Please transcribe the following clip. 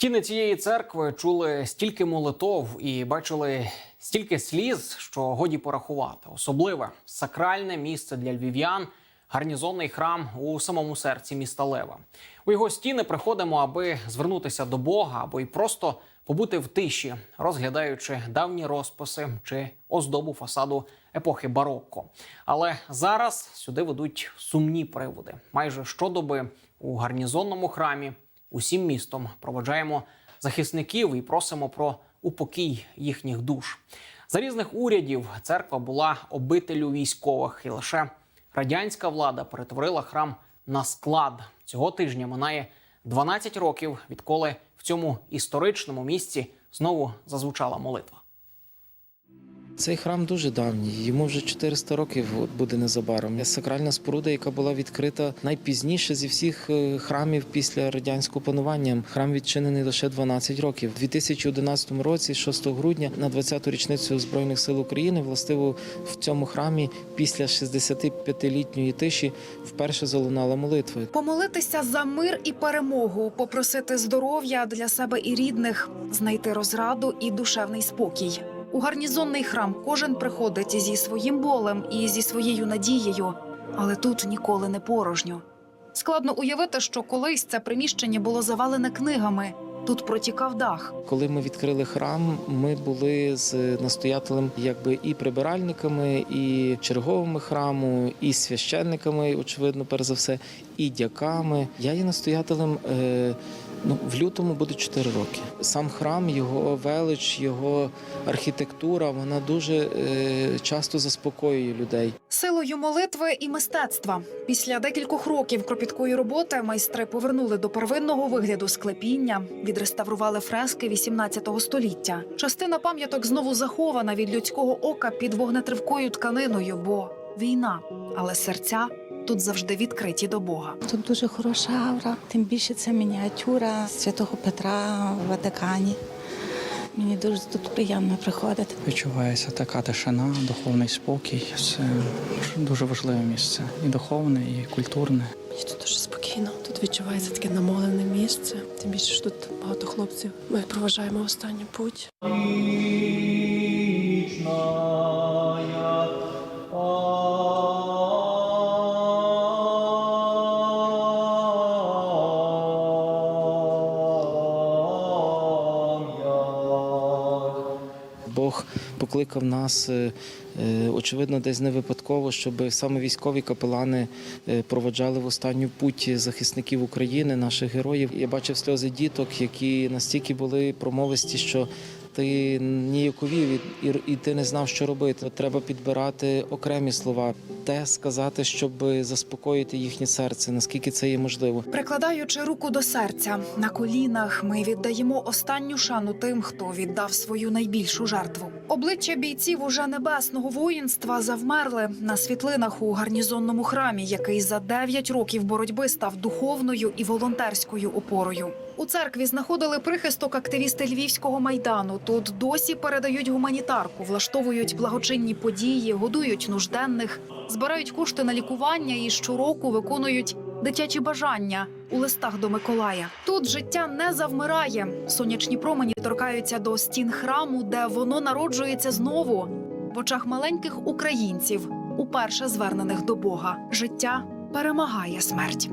Стіни цієї церкви чули стільки молитов і бачили стільки сліз, що годі порахувати. Особливе сакральне місце для львів'ян, гарнізонний храм у самому серці міста Лева. У його стіни приходимо, аби звернутися до Бога, або й просто побути в тиші, розглядаючи давні розписи чи оздобу фасаду епохи барокко. Але зараз сюди ведуть сумні приводи. Майже щодоби у гарнізонному храмі усім містом проводжаємо захисників і просимо про упокій їхніх душ. За різних урядів церква була обителю військових, і лише радянська влада перетворила храм на склад. Цього тижня минає 12 років, відколи в цьому історичному місці знову зазвучала молитва. Цей храм дуже давній, йому вже 400 років буде незабаром. Сакральна споруда, яка була відкрита найпізніше зі всіх е, храмів після радянського панування. Храм відчинений лише 12 років. У 2011 році, 6 грудня, на 20-ту річницю Збройних сил України, властиво в цьому храмі після 65-літньої тиші вперше залунала молитва. Помолитися за мир і перемогу, попросити здоров'я для себе і рідних, знайти розраду і душевний спокій. У гарнізонний храм кожен приходить зі своїм болем і зі своєю надією, але тут ніколи не порожньо. Складно уявити, що колись це приміщення було завалене книгами. Тут протікав дах. Коли ми відкрили храм, ми були з настоятелем, якби і прибиральниками, і черговими храму, і священниками, очевидно, перш за все, і дяками. Я є настоятелем. Е, Ну, в лютому буде 4 роки. Сам храм, його велич, його архітектура, вона дуже е, часто заспокоює людей. Силою молитви і мистецтва після декількох років кропіткої роботи майстри повернули до первинного вигляду склепіння, відреставрували фрески 18 століття. Частина пам'яток знову захована від людського ока під вогнетривкою тканиною, бо війна, але серця тут завжди відкриті до Бога. Тут дуже хороша авра, тим більше це мініатюра святого Петра в Ватикані. Мені дуже тут приємно приходити. Відчувається така тишина, духовний спокій. Це дуже важливе місце. І духовне, і культурне. Мені тут дуже спокійно. Тут відчувається таке намолене місце. Тим більше що тут багато хлопців. Ми проважаємо останню путь. Бог покликав нас, е, е, очевидно, десь не випадково, щоб саме військові капелани проведжали проводжали в останню путь захисників України, наших героїв. Я бачив сльози діток, які настільки були промовисті, що ти ніяковів і, і, ти не знав, що робити. Треба підбирати окремі слова, те сказати, щоб заспокоїти їхнє серце, наскільки це є можливо. Прикладаючи руку до серця на колінах, ми віддаємо останню шану тим, хто віддав свою найбільшу жертву. Обличчя бійців уже небесного воїнства завмерли на світлинах у гарнізонному храмі, який за 9 років боротьби став духовною і волонтерською опорою. У церкві знаходили прихисток активісти львівського майдану. Тут досі передають гуманітарку, влаштовують благочинні події, годують нужденних, збирають кошти на лікування і щороку виконують дитячі бажання у листах до Миколая. Тут життя не завмирає. Сонячні промені торкаються до стін храму, де воно народжується знову в очах маленьких українців, уперше звернених до Бога. Життя перемагає смерть.